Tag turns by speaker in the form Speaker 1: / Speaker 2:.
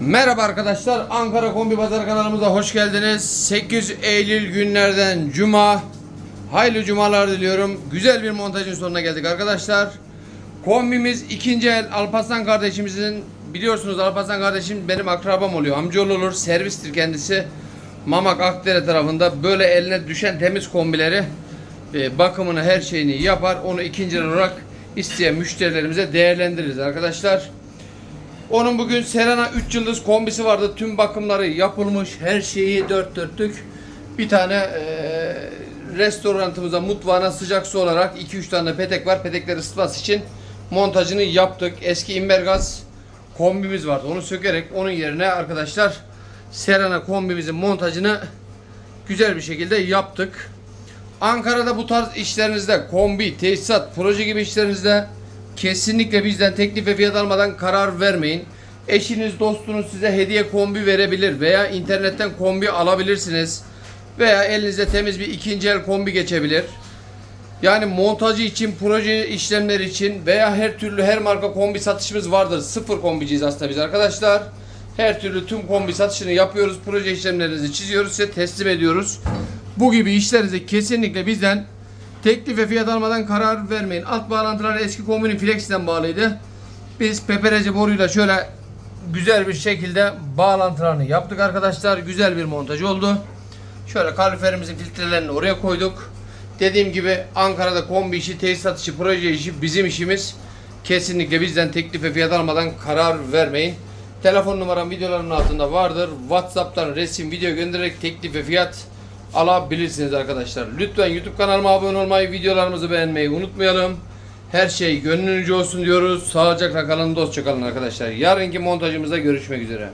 Speaker 1: Merhaba arkadaşlar. Ankara Kombi Pazarı kanalımıza hoş geldiniz. 8 Eylül günlerden Cuma. Hayırlı cumalar diliyorum. Güzel bir montajın sonuna geldik arkadaşlar. Kombimiz ikinci el Alparslan kardeşimizin biliyorsunuz Alparslan kardeşim benim akrabam oluyor. Amcaoğlu olur. Servistir kendisi. Mamak Akdere tarafında böyle eline düşen temiz kombileri e, bakımını her şeyini yapar. Onu ikinci el olarak isteyen müşterilerimize değerlendiririz arkadaşlar. Onun bugün Serena 3 yıldız kombisi vardı. Tüm bakımları yapılmış. Her şeyi dört dörtlük. Bir tane eee restorantımıza, mutfağına sıcak su olarak 2-3 tane petek var. Petekleri ısıtması için montajını yaptık. Eski imbergaz kombimiz vardı. Onu sökerek onun yerine arkadaşlar Serena kombimizin montajını güzel bir şekilde yaptık. Ankara'da bu tarz işlerinizde kombi, tesisat, proje gibi işlerinizde kesinlikle bizden teklif ve fiyat almadan karar vermeyin. Eşiniz, dostunuz size hediye kombi verebilir veya internetten kombi alabilirsiniz. Veya elinizde temiz bir ikinci el kombi geçebilir. Yani montajı için, proje işlemleri için veya her türlü her marka kombi satışımız vardır. Sıfır kombiciyiz aslında biz arkadaşlar. Her türlü tüm kombi satışını yapıyoruz. Proje işlemlerinizi çiziyoruz, size teslim ediyoruz. Bu gibi işlerinizi kesinlikle bizden teklif ve fiyat almadan karar vermeyin. Alt bağlantılar eski kombinin Flex'ten bağlıydı. Biz pepereci boruyla şöyle güzel bir şekilde bağlantılarını yaptık arkadaşlar. Güzel bir montaj oldu. Şöyle kaloriferimizin filtrelerini oraya koyduk. Dediğim gibi Ankara'da kombi işi, tesisat işi, proje işi bizim işimiz. Kesinlikle bizden teklif ve fiyat almadan karar vermeyin. Telefon numaram videoların altında vardır. WhatsApp'tan resim, video göndererek teklif ve fiyat alabilirsiniz arkadaşlar. Lütfen YouTube kanalıma abone olmayı, videolarımızı beğenmeyi unutmayalım. Her şey gönlünüzce olsun diyoruz. Sağlıcakla kalın, dostça kalın arkadaşlar. Yarınki montajımızda görüşmek üzere.